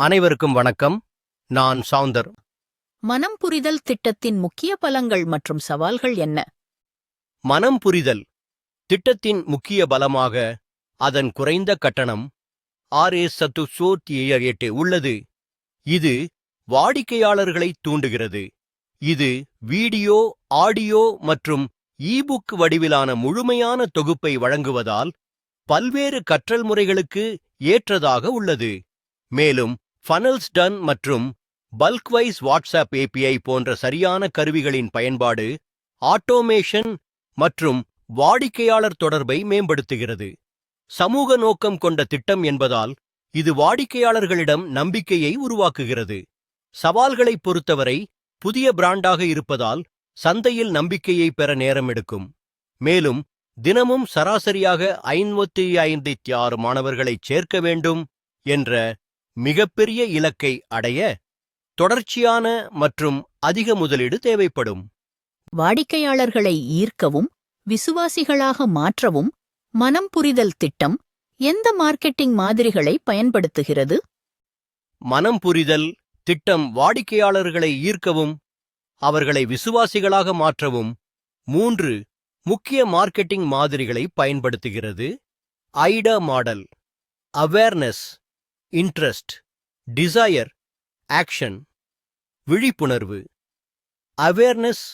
அனைவருக்கும் வணக்கம். நான் சவுந்தர். மனம் புரிதல் திட்டத்தின் முக்கிய பலங்கள் மற்றும் சவால்கள் என்ன? மனம் புரிதல். திட்டத்தின் முக்கிய பலமாக அதன் குறைந்த கட்டணம் ஆர் எஸ் சத்து எட்டு உள்ளது. இது வாடிக்கையாளர்களை தூண்டுகிறது. இது வீடியோ ஆடியோ மற்றும் ஈபுக் வடிவிலான முழுமையான தொகுப்பை வழங்குவதால் பல்வேறு கற்றல் முறைகளுக்கு ஏற்றதாக உள்ளது. மேலும் ஃபனல்ஸ் டன் மற்றும் பல்க்வைஸ் வாட்ஸ்அப் ஏபிஐ போன்ற சரியான கருவிகளின் பயன்பாடு ஆட்டோமேஷன் மற்றும் வாடிக்கையாளர் தொடர்பை மேம்படுத்துகிறது. சமூக நோக்கம் கொண்ட திட்டம் என்பதால் இது வாடிக்கையாளர்களிடம் நம்பிக்கையை உருவாக்குகிறது. சவால்களைப் பொறுத்தவரை புதிய பிராண்டாக இருப்பதால் சந்தையில் நம்பிக்கையை பெற நேரம் எடுக்கும். மேலும் தினமும் சராசரியாக ஐம்பத்தி ஐம்பத்தி ஆறு மாணவர்களைச் சேர்க்க வேண்டும் என்ற மிகப்பெரிய இலக்கை அடைய தொடர்ச்சியான மற்றும் அதிக முதலீடு தேவைப்படும். வாடிக்கையாளர்களை ஈர்க்கவும் விசுவாசிகளாக மாற்றவும் மனம் புரிதல் திட்டம் எந்த மார்க்கெட்டிங் மாதிரிகளை பயன்படுத்துகிறது? மனம் புரிதல் திட்டம் வாடிக்கையாளர்களை ஈர்க்கவும் அவர்களை விசுவாசிகளாக மாற்றவும். மூன்று முக்கிய மார்க்கெட்டிங் மாதிரிகளை பயன்படுத்துகிறது. AIDA model awareness interest desire action விழிப்புணர்வு awareness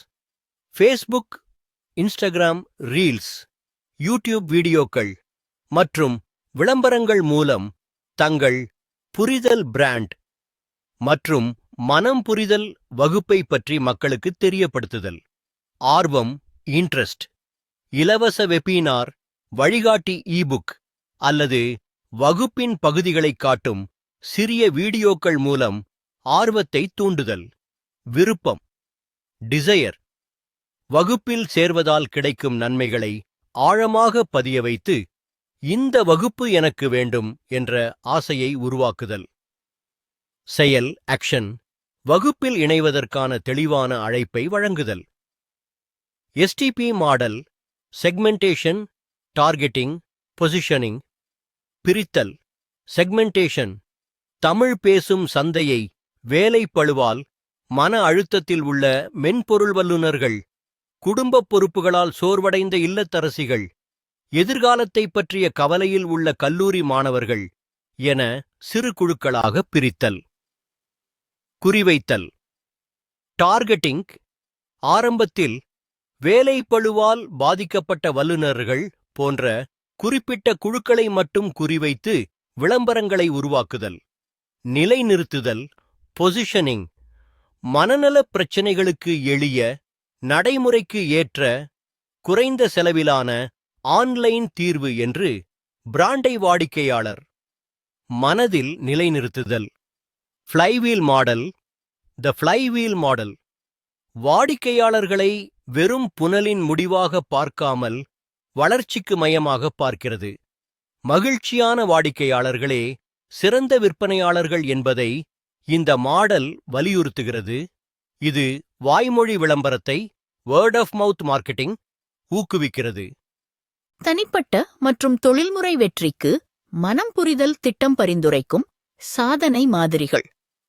Facebook Instagram reels YouTube வீடியோக்கள் மற்றும் விளம்பரங்கள் மூலம் தங்கள் புரிதல் பிராண்ட் மற்றும் மனம் புரிதல் வகுப்பை பற்றி மக்களுக்கு தெரியப்படுத்துதல். ஆர்வம் இன்ட்ரஸ்ட் இலவச வெபினார் வழிகாட்டி இபுக் அல்லது வகுப்பின் பகுதிகளைக் காட்டும் சிறிய வீடியோக்கள் மூலம் ஆர்வத்தை தூண்டுதல். விருப்பம். டிசையர் வகுப்பில் சேர்வதால் கிடைக்கும் நன்மைகளை ஆழமாக பதிய வைத்து இந்த வகுப்பு எனக்கு வேண்டும் என்ற ஆசையை உருவாக்குதல். செயல் ஆக்ஷன் வகுப்பில் இணைவதற்கான தெளிவான அழைப்பை வழங்குதல். STP model segmentation targeting positioning பிரித்தல் செக்மெண்டேஷன் தமிழ் பேசும் சந்தையை வேலை பழுவால் மன அழுத்தத்தில் உள்ள மென்பொருள் வல்லுநர்கள் குடும்பப் பொறுப்புகளால் சோர்வடைந்த இல்லத்தரசிகள் எதிர்காலத்தைப் பற்றிய கவலையில் உள்ள கல்லூரி மாணவர்கள் என சிறு குழுக்களாக பிரித்தல். குறிவைத்தல் டார்கெட்டிங் ஆரம்பத்தில் வேலைப்பழுவால் பாதிக்கப்பட்ட வல்லுநர்கள் போன்ற குறிப்பிட்ட குழுக்களை மட்டும் குறிவைத்து விளம்பரங்களை உருவாக்குதல் நிலைநிறுத்துதல் பொசிஷனிங் மனநலப் பிரச்சினைகளுக்கு எளிய நடைமுறைக்கு ஏற்ற குறைந்த செலவிலான ஆன்லைன் தீர்வு என்று பிராண்டை வாடிக்கையாளர் மனதில் நிலைநிறுத்துதல். Flywheel model the flywheel model வாடிக்கையாளர்களை வெறும் புனலின் முடிவாக பார்க்காமல் வளர்ச்சிக்கு மையமாக பார்க்கிறது. மகிழ்ச்சியான வாடிக்கையாளர்களே சிறந்த விற்பனையாளர்கள் என்பதை இந்த மாடல் வலியுறுத்துகிறது. இது வாய்மொழி விளம்பரத்தை வேர்ட் ஆஃப் மவுத் மார்க்கெட்டிங் ஊக்குவிக்கிறது. தனிப்பட்ட மற்றும் தொழில்முறை வெற்றிக்கு மனம் புரிதல் திட்டம் பரிந்துரைக்கும் சாதனை மாதிரிகள்.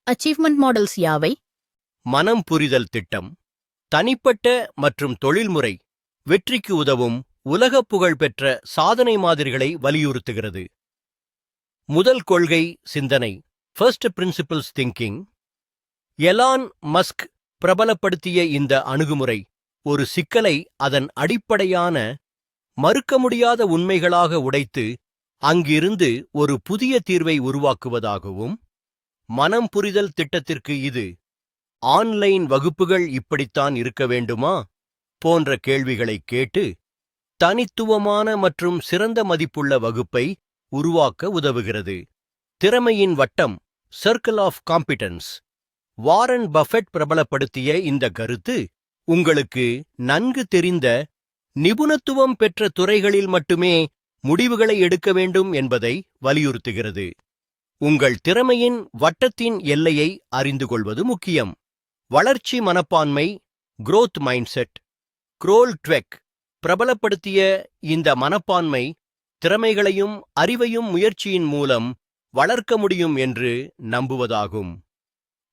அச்சீவ்மெண்ட் மாடல்ஸ் யாவை? மனம் புரிதல் திட்டம். தனிப்பட்ட மற்றும் தொழில்முறை வெற்றிக்கு உதவும் உலகப் புகழ்பெற்ற சாதனை மாதிரிகளை வலியுறுத்துகிறது. முதல் கொள்கை சிந்தனை. First principles thinking Elon Musk பிரபலப்படுத்திய இந்த அணுகுமுறை ஒரு சிக்கலை அதன் அடிப்படையான மறுக்க முடியாத உண்மைகளாக உடைத்து அங்கிருந்து ஒரு புதிய தீர்வை உருவாக்குவதாகவும் மனம் புரிதல் திட்டத்திற்கு இது ஆன்லைன் வகுப்புகள் இப்படித்தான் இருக்க வேண்டுமா? போன்ற கேள்விகளைக் கேட்டு தனித்துவமான மற்றும் சிறந்த மதிப்புள்ள வகுப்பை உருவாக்க உதவுகிறது. திறமையின் வட்டம் circle of competence Warren Buffett பிரபலப்படுத்திய இந்த கருத்து உங்களுக்கு நன்கு தெரிந்த நிபுணத்துவம் பெற்ற துறைகளில் மட்டுமே முடிவுகளை எடுக்க வேண்டும் என்பதை வலியுறுத்துகிறது. உங்கள் திறமையின் வட்டத்தின் எல்லையை அறிந்து கொள்வது முக்கியம். வளர்ச்சி மனப்பான்மை குரோத் மைண்ட்செட் குரோல் ட்வெக் பிரபலப்படுத்திய இந்த மனப்பான்மை திறமைகளையும் அறிவையும் முயற்சியின் மூலம் வளர்க்க முடியும் என்று நம்புவதாகும்.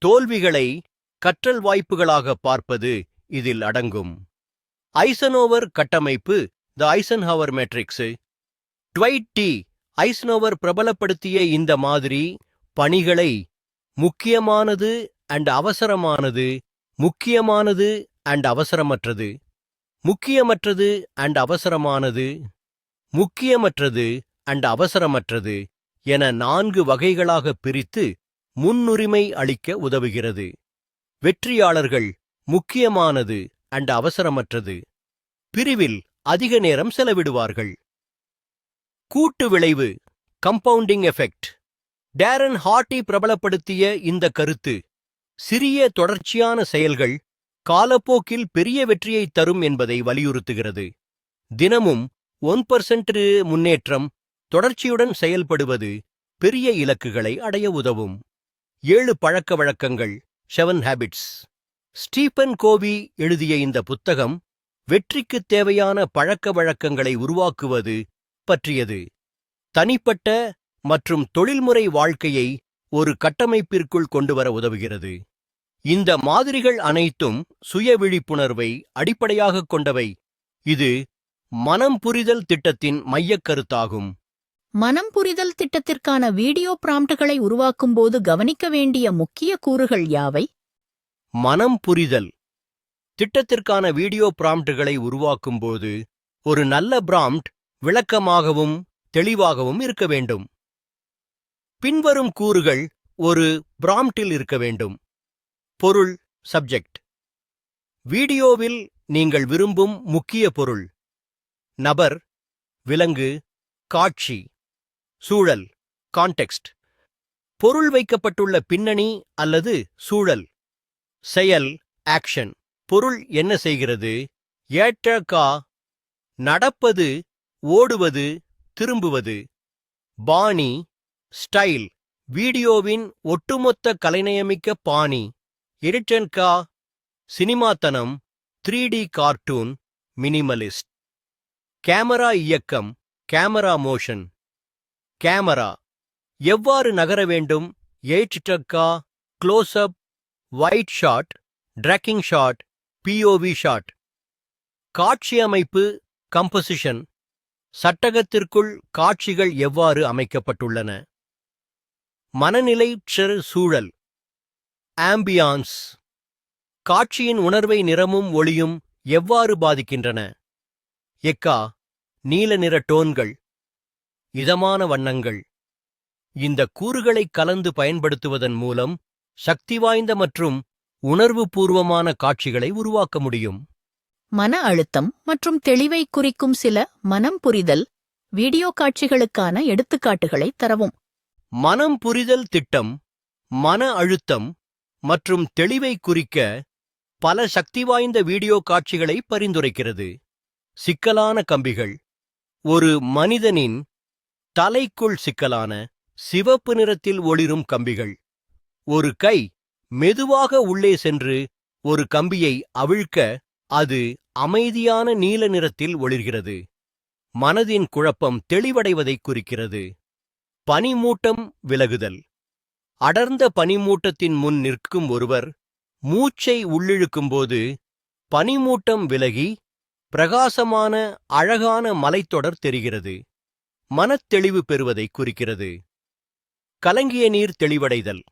தோல்விகளை கற்றல் வாய்ப்புகளாக பார்ப்பது இதில் அடங்கும். ஐசனோவர் கட்டமைப்பு the Eisenhower matrix. Dwight D. Eisenhower பிரபலப்படுத்திய இந்த மாதிரி பணிகளை முக்கியமானது அண்ட் அவசரமானது முக்கியமானது அண்ட் அவசரமற்றது. முக்கியமற்றது அண்ட் அவசரமானது முக்கியமற்றது அண்ட் அவசரமற்றது என நான்கு வகைகளாக பிரித்து முன்னுரிமை அளிக்க உதவுகிறது. வெற்றியாளர்கள் முக்கியமானது அண்ட் அவசரமற்றது. பிரிவில் அதிக நேரம் செலவிடுவார்கள். கூட்டு விளைவு கம்பவுண்டிங் எஃபெக்ட் டேரன் ஹார்ட்டி பிரபலப்படுத்திய இந்த கருத்து சிறிய தொடர்ச்சியான செயல்கள் காலப்போக்கில் பெரிய வெற்றியை தரும் என்பதை வலியுறுத்துகிறது. தினமும் ஒன் பர்சன்ட் முன்னேற்றம் தொடர்ச்சியுடன் செயல்படுவது பெரிய இலக்குகளை அடைய உதவும். ஏழு பழக்க வழக்கங்கள் செவன் ஹேபிட்ஸ். ஸ்டீபன் கோவி எழுதிய இந்த புத்தகம் வெற்றிக்குத் தேவையான பழக்க வழக்கங்களை உருவாக்குவது பற்றியது. தனிப்பட்ட மற்றும் தொழில்முறை வாழ்க்கையை ஒரு கட்டமைப்பிற்குள் கொண்டுவர உதவுகிறது. இந்த மாதிரிகள் அனைத்தும் சுய விழிப்புணர்வை அடிப்படையாகக் கொண்டவை. இது மனம் புரிதல் திட்டத்தின் மையக் கருத்தாகும். மனம் புரிதல் திட்டத்திற்கான வீடியோ பிராம்ப்டுகளை உருவாக்கும்போது கவனிக்க வேண்டிய முக்கிய கூறுகள் யாவை? மனம் புரிதல். திட்டத்திற்கான வீடியோ பிராம்ப்டுகளை உருவாக்கும்போது ஒரு நல்ல பிராம்ப்ட் விளக்கமாகவும் தெளிவாகவும் இருக்க வேண்டும். பின்வரும் கூறுகள் ஒரு பிராம்ப்டில் இருக்க வேண்டும். பொருள் சப்ஜெக்ட் வீடியோவில் நீங்கள் விரும்பும் முக்கிய பொருள். நபர் விலங்கு காட்சி. சூழல் கான்டெக்ஸ்ட் பொருள் வைக்கப்பட்டுள்ள பின்னணி அல்லது சூழல். செயல் ஆக்ஷன் பொருள் என்ன செய்கிறது? ஏற்ற கா நடப்பது ஓடுவது திரும்புவது. பாணி ஸ்டைல் வீடியோவின் ஒட்டுமொத்த கலைநயமிக்க பாணி. எடிட்டன்கா சினிமாத்தனம் three D cartoon minimalist. Camera இயக்கம் கேமரா மோஷன். கேமரா எவ்வாறு நகர வேண்டும்? எயிட்டக்கா close up wide shot tracking shot POV shot காட்சி அமைப்பு கம்போசிஷன் சட்டகத்திற்குள் காட்சிகள் எவ்வாறு அமைக்கப்பட்டுள்ளன? மனநிலை சூழல். ஆம்பியான்ஸ். காட்சியின் உணர்வை நிறமும் ஒளியும் எவ்வாறு பாதிக்கின்றன? எக்கா நீல நிற டோன்கள். இதமான வண்ணங்கள். இந்த கூறுகளை கலந்து பயன்படுத்துவதன் மூலம் சக்தி வாய்ந்த மற்றும் உணர்வுபூர்வமான காட்சிகளை உருவாக்க முடியும். மன அழுத்தம் மற்றும் தெளிவை குறிக்கும் சில மனம் புரிதல் வீடியோ காட்சிகளுக்கான எடுத்துக்காட்டுகளை தரவும். மனம் புரிதல் திட்டம் மன அழுத்தம் மற்றும் தெளிவை குறிக்க பல சக்தி வாய்ந்த வீடியோ காட்சிகளை பரிந்துரைக்கிறது. சிக்கலான கம்பிகள். ஒரு மனிதனின் தலைக்குள் சிக்கலான சிவப்பு நிறத்தில் ஒளிரும் கம்பிகள். ஒரு கை மெதுவாக உள்ளே சென்று ஒரு கம்பியை அவிழ்க்க அது அமைதியான நீல நிறத்தில் ஒளிர்கிறது. மனதின் குழப்பம் தெளிவடைவதைக் குறிக்கிறது. பனிமூட்டம் விலகுதல். அடர்ந்த பனிமூட்டத்தின் முன் நிற்கும் ஒருவர் மூச்சை உள்ளிழுக்கும்போது பனிமூட்டம் விலகி பிரகாசமான அழகான மலைத்தொடர் தெரிகிறது. மனத்தெளிவு பெறுவதைக் குறிக்கிறது. கலங்கிய நீர் தெளிவடைதல்.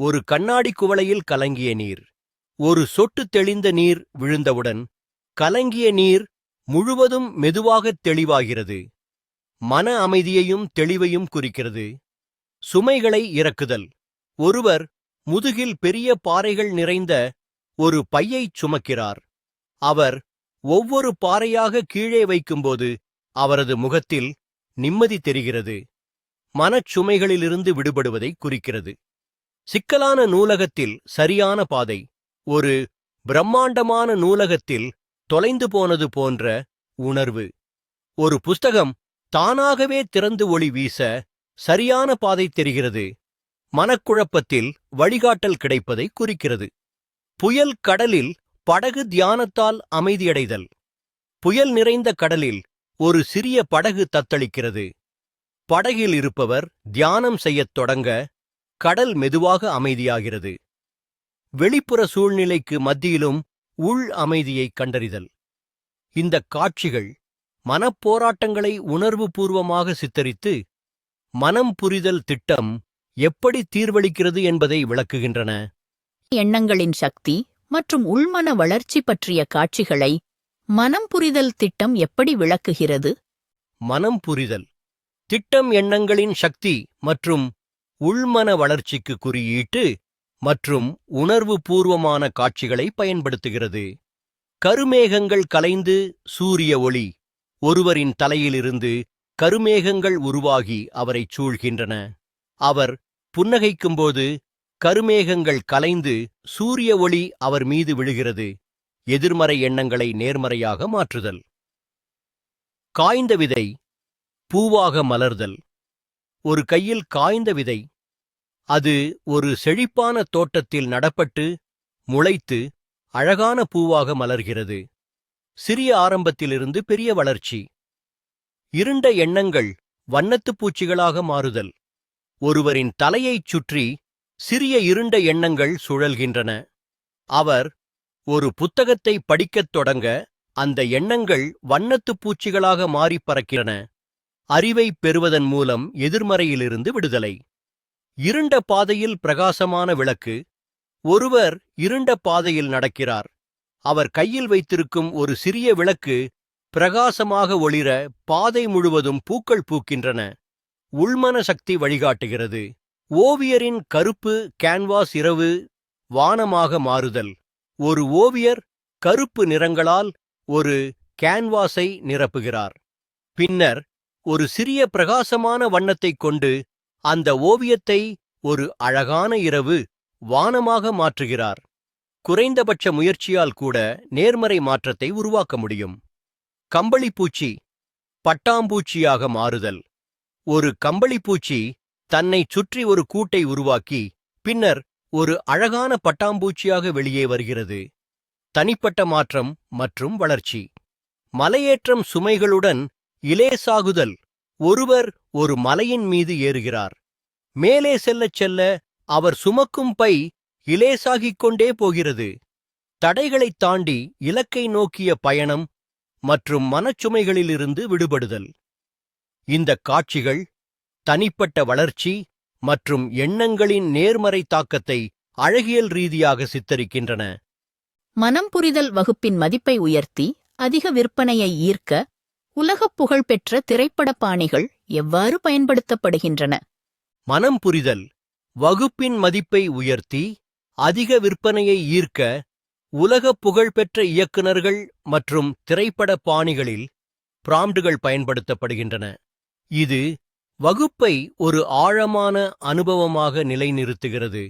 ஒரு கண்ணாடி குவளையில் கலங்கிய நீர். ஒரு சொட்டு தெளிந்த நீர் விழுந்தவுடன் கலங்கிய நீர் முழுவதும் மெதுவாகத் தெளிவாகிறது. மன அமைதியையும் தெளிவையும் குறிக்கிறது. சுமைகளை இறக்குதல். ஒருவர் முதுகில் பெரிய பாறைகள் நிறைந்த ஒரு பையைச் சுமக்கிறார். அவர் ஒவ்வொரு பாறையாக கீழே வைக்கும்போது அவரது முகத்தில் நிம்மதி தெரிகிறது. மனச்சுமைகளிலிருந்து விடுபடுவதை குறிக்கிறது. சிக்கலான நூலகத்தில் சரியான பாதை. ஒரு பிரம்மாண்டமான நூலகத்தில் தொலைந்து போனது போன்ற உணர்வு. ஒரு புஸ்தகம் தானாகவே திறந்து ஒளி வீச சரியான பாதை தெரிகிறது. மனக்குழப்பத்தில் வழிகாட்டல் கிடைப்பதை குறிக்கிறது. புயல் கடலில் படகு தியானத்தால் அமைதியடைதல். புயல் நிறைந்த கடலில் ஒரு சிறிய படகு தத்தளிக்கிறது. படகில் இருப்பவர் தியானம் செய்யத் தொடங்க கடல் மெதுவாக அமைதியாகிறது. வெளிப்புற சூழ்நிலைக்கு மத்தியிலும் உள் அமைதியைக் கண்டறிதல். இந்த காட்சிகள் மனப்போராட்டங்களை உணர்வுபூர்வமாக சித்தரித்து மனம் புரிதல் திட்டம் எப்படி தீர்வளிக்கிறது என்பதை விளக்குகின்றன. எண்ணங்களின் சக்தி மற்றும் உள்மன வளர்ச்சி பற்றிய காட்சிகளை மனம் புரிதல் திட்டம் எப்படி விளக்குகிறது? மனம் புரிதல். திட்டம் எண்ணங்களின் சக்தி மற்றும் உள்மன வளர்ச்சிக்கு குறியீட்டு மற்றும் உணர்வுபூர்வமான காட்சிகளை பயன்படுத்துகிறது. கருமேகங்கள் கலைந்து சூரிய ஒளி ஒருவரின் தலையிலிருந்து கருமேகங்கள் உருவாகி அவரைச் சூழ்கின்றன. அவர் புன்னகைக்கும்போது கருமேகங்கள் கலைந்து சூரிய ஒளி அவர் மீது விழுகிறது. எதிர்மறை எண்ணங்களை நேர்மறையாக மாற்றுதல். காய்ந்த விதை பூவாக மலர்தல். ஒரு கையில் காய்ந்த விதை. அது ஒரு செழிப்பான தோட்டத்தில் நடப்பட்டு முளைத்து அழகான பூவாக மலர்கிறது. சிறிய ஆரம்பத்திலிருந்து பெரிய வளர்ச்சி. இருண்ட எண்ணங்கள் வண்ணத்துப் பூச்சிகளாக மாறுதல். ஒருவரின் தலையைச் சுற்றி சிறிய இருண்ட எண்ணங்கள் சுழல்கின்றன. அவர் ஒரு புத்தகத்தை படிக்கத் தொடங்க அந்த எண்ணங்கள் வண்ணத்துப் பூச்சிகளாக மாறிப் பறக்கின்றன. அறிவைப் பெறுவதன் மூலம் எதிர்மறையிலிருந்து விடுதலை. இருண்ட பாதையில் பிரகாசமான விளக்கு. ஒருவர் இருண்ட பாதையில் நடக்கிறார். அவர் கையில் வைத்திருக்கும் ஒரு சிறிய விளக்கு பிரகாசமாக ஒளிர பாதை முழுவதும் பூக்கள் பூக்கின்றன. உள்மன சக்தி வழிகாட்டுகிறது. ஓவியரின் கருப்பு கேன்வாஸ் இரவு வானமாக மாறுதல். ஒரு ஓவியர் கருப்பு நிறங்களால் ஒரு கேன்வாஸை நிரப்புகிறார். பின்னர் ஒரு சிறிய பிரகாசமான வண்ணத்தைக் கொண்டு அந்த ஓவியத்தை ஒரு அழகான இரவு வானமாக மாற்றுகிறார். குறைந்தபட்ச முயற்சியால் கூட நேர்மறை மாற்றத்தை உருவாக்க முடியும். கம்பளிப்பூச்சி பட்டாம்பூச்சியாக மாறுதல். ஒரு கம்பளிப்பூச்சி தன்னைச் சுற்றி ஒரு கூட்டை உருவாக்கி பின்னர் ஒரு அழகான பட்டாம்பூச்சியாக வெளியே வருகிறது. தனிப்பட்ட மாற்றம் மற்றும் வளர்ச்சி. மலையேற்றம் சுமைகளுடன் இலேசாகுதல் ஒருவர் ஒரு மலையின் மீது ஏறுகிறார். மேலே செல்லச் செல்ல அவர் சுமக்கும் பை இலேசாகிக் கொண்டே போகிறது. தடைகளைத் தாண்டி இலக்கை நோக்கிய பயணம் மற்றும் மனச்சுமைகளிலிருந்து விடுபடுதல். இந்தக் காட்சிகள் தனிப்பட்ட வளர்ச்சி மற்றும் எண்ணங்களின் நேர்மறை தாக்கத்தை அழகியல் ரீதியாக சித்தரிக்கின்றன. மனம் புரிதல் வகுப்பின் மதிப்பை உயர்த்தி அதிக விற்பனையை ஈர்க்க உலகப் புகழ்பெற்ற திரைப்பட பாணிகள் எவ்வாறு பயன்படுத்தப்படுகின்றன? மனம் புரிதல் வகுப்பின் மதிப்பை உயர்த்தி அதிக விற்பனையை ஈர்க்க உலக புகழ்பெற்ற இயக்குனர்கள் மற்றும் திரைப்பட பாணிகளில் பிராம்ப்டுகள் பயன்படுத்தப்படுகின்றன. இது வகுப்பை ஒரு ஆழமான அனுபவமாக நிலைநிறுத்துகிறது.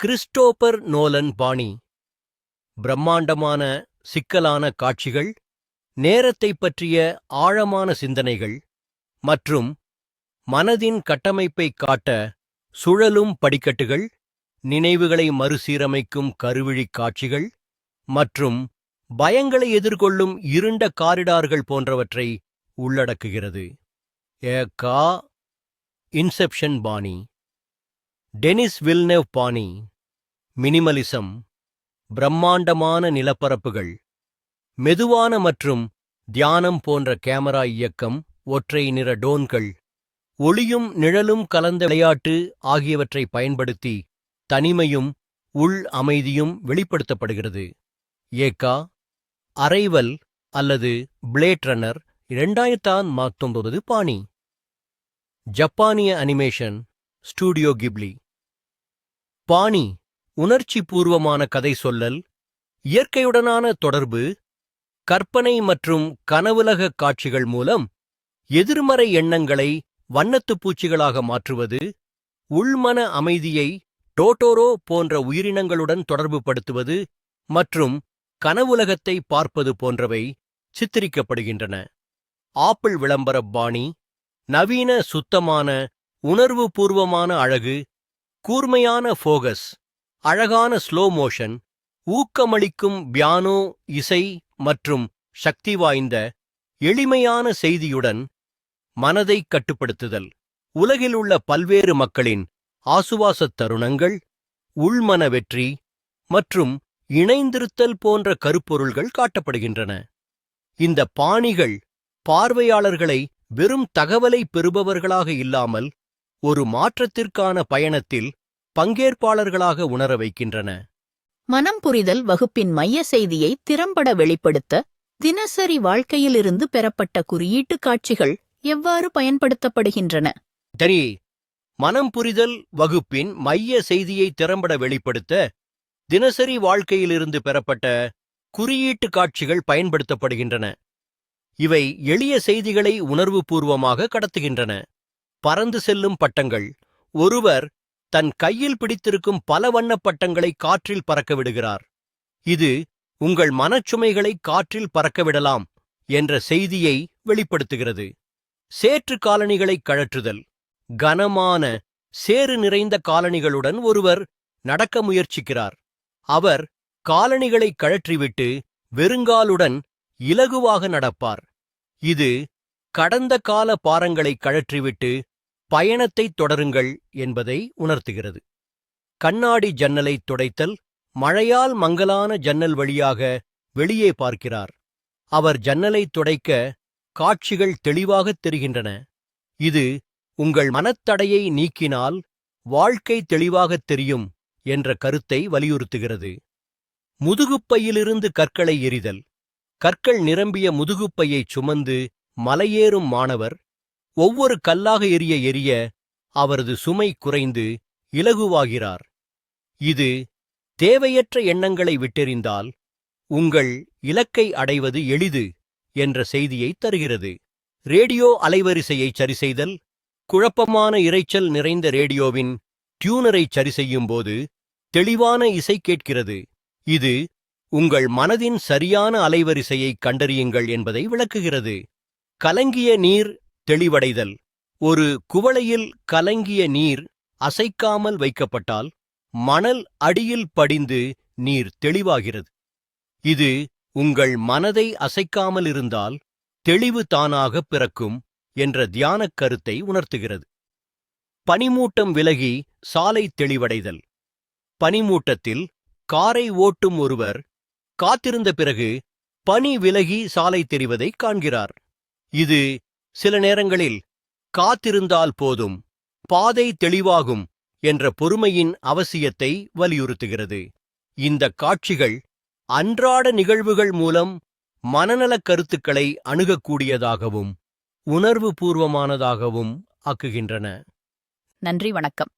கிறிஸ்டோபர் நோலன் பாணி. பிரம்மாண்டமான சிக்கலான காட்சிகள் நேரத்தைப் பற்றிய ஆழமான சிந்தனைகள் மற்றும் மனதின் கட்டமைப்பைக் காட்ட சுழலும் படிக்கட்டுகள் நினைவுகளை மறுசீரமைக்கும் கருவிழிக் காட்சிகள் மற்றும் பயங்களை எதிர்கொள்ளும் இருண்ட காரிடார்கள் போன்றவற்றை உள்ளடக்குகிறது. ஏ கா இன்செப்ஷன் பாணி. டெனிஸ் வில்னெவ் பாணி மினிமலிசம் பிரம்மாண்டமான நிலப்பரப்புகள் மெதுவான மற்றும் தியானம் போன்ற கேமரா இயக்கம் ஒற்றை நிற டோன்கள் ஒளியும் நிழலும் கலந்த விளையாட்டு ஆகியவற்றை பயன்படுத்தி தனிமையும் உள் அமைதியும் வெளிப்படுத்தப்படுகிறது. ஏகா அரைவல் அல்லது பிளேட் ரன்னர் இரண்டாயிரத்தாம் பத்தொன்பது பாணி. ஜப்பானிய அனிமேஷன் ஸ்டூடியோ கிப்லி. பாணி உணர்ச்சி பூர்வமான கதை சொல்லல் இயற்கையுடனான தொடர்பு கற்பனை மற்றும் கனவுலக காட்சிகள் மூலம் எதிர்மறை எண்ணங்களை வண்ணத்துப் பூச்சிகளாக மாற்றுவது உள்மன அமைதியை டோட்டோரோ போன்ற உயிரினங்களுடன் தொடர்புபடுத்துவது மற்றும் கனவுலகத்தை பார்ப்பது போன்றவை சித்தரிக்கப்படுகின்றன. ஆப்பிள் விளம்பர பாணி நவீன சுத்தமான உணர்வுபூர்வமான அழகு கூர்மையான ஃபோகஸ் அழகான ஸ்லோ மோஷன் ஊக்கமளிக்கும் பியானோ இசை மற்றும் சக்தி வாய்ந்த எளிமையான செய்தியுடன் மனதை கட்டுப்படுத்துதல். உலகில் உள்ள பல்வேறு மக்களின் ஆசுவாசத் தருணங்கள் உள்மன வெற்றி மற்றும் இணைந்திருத்தல் போன்ற கருப்பொருள்கள் காட்டப்படுகின்றன. இந்த பாணிகள் பார்வையாளர்களை வெறும் தகவலை பெறுபவர்களாக இல்லாமல் ஒரு மாற்றத்திற்கான பயணத்தில் பங்கேற்பாளர்களாக உணர வைக்கின்றன. மனம் புரிதல் வகுப்பின் மைய செய்தியை திறம்பட வெளிப்படுத்த தினசரி வாழ்க்கையிலிருந்து பெறப்பட்ட குறியீட்டு காட்சிகள் எவ்வாறு பயன்படுத்தப்படுகின்றன? சரி மனம் புரிதல் வகுப்பின் மைய செய்தியை திறம்பட வெளிப்படுத்த தினசரி வாழ்க்கையிலிருந்து பெறப்பட்ட குறியீட்டு காட்சிகள் பயன்படுத்தப்படுகின்றன. இவை எளிய செய்திகளை உணர்வுபூர்வமாக கடத்துகின்றன. பறந்து செல்லும் பட்டங்கள். ஒருவர் தன் கையில் பிடித்திருக்கும் பல வண்ணப் பட்டங்களை காற்றில் பறக்கவிடுகிறார் இது உங்கள் மனச்சுமைகளை காற்றில் பறக்கவிடலாம் என்ற செய்தியை வெளிப்படுத்துகிறது. சேற்று காலணிகளை கழற்றுதல். கனமான சேறு நிறைந்த காலணிகளுடன் ஒருவர் நடக்க முயற்சிக்கிறார். அவர் காலணிகளை கழற்றிவிட்டு வெறுங்காலுடன் இலகுவாக நடப்பார். இது கடந்த கால பாரங்களை கழற்றிவிட்டு பயணத்தைத் தொடருங்கள் என்பதை உணர்த்துகிறது. கண்ணாடி ஜன்னலை துடைத்தல் மழையால் மங்கலான ஜன்னல் வழியாக வெளியே பார்க்கிறார். அவர் ஜன்னலை துடைக்க காட்சிகள் தெளிவாகத் தெரிகின்றன. இது உங்கள் மனத்தடையை நீக்கினால் வாழ்க்கை தெளிவாகத் தெரியும் என்ற கருத்தை வலியுறுத்துகிறது. முதுகுப்பையிலிருந்து கற்களை எறிதல். கற்கள் நிரம்பிய முதுகுப்பையைச் சுமந்து மலையேறும் மாணவர் ஒவ்வொரு கல்லாக எரிய எரிய அவரது சுமை குறைந்து இலகுவாகிறார். இது தேவையற்ற எண்ணங்களை விட்டெறிந்தால் உங்கள் இலக்கை அடைவது எளிது என்ற செய்தியை தருகிறது. ரேடியோ அலைவரிசையை சரிசெய்தல் குழப்பமான இரைச்சல் நிறைந்த ரேடியோவின் டியூனரை சரிசெய்யும்போது தெளிவான இசை கேட்கிறது. இது உங்கள் மனதின் சரியான அலைவரிசையை கண்டறியுங்கள் என்பதை விளக்குகிறது. கலங்கிய நீர் தெளிவடைதல். ஒரு குவளையில் கலங்கிய நீர் அசைக்காமல் வைக்கப்பட்டால் மணல் அடியில் படிந்து நீர் தெளிவாகிறது. இது உங்கள் மனதை அசைக்காமல் இருந்தால் தெளிவு தானாக பிறக்கும் என்ற தியானக் கருத்தை உணர்த்துகிறது. பனிமூட்டம் விலகி சாலை தெளிவடைதல். பனிமூட்டத்தில் காரை ஓட்டும் ஒருவர் காத்திருந்த பிறகு பனி விலகி சாலை தெரிவதை காண்கிறார். இது சில நேரங்களில் காத்திருந்தால் போதும் பாதை தெளிவாகும் என்ற பொறுமையின் அவசியத்தை வலியுறுத்துகிறது. இந்த காட்சிகள் அன்றாட நிகழ்வுகள் மூலம் மனநலக் கருத்துக்களை அணுகக்கூடியதாகவும் உணர்வுபூர்வமானதாகவும் ஆக்குகின்றன. நன்றி வணக்கம்.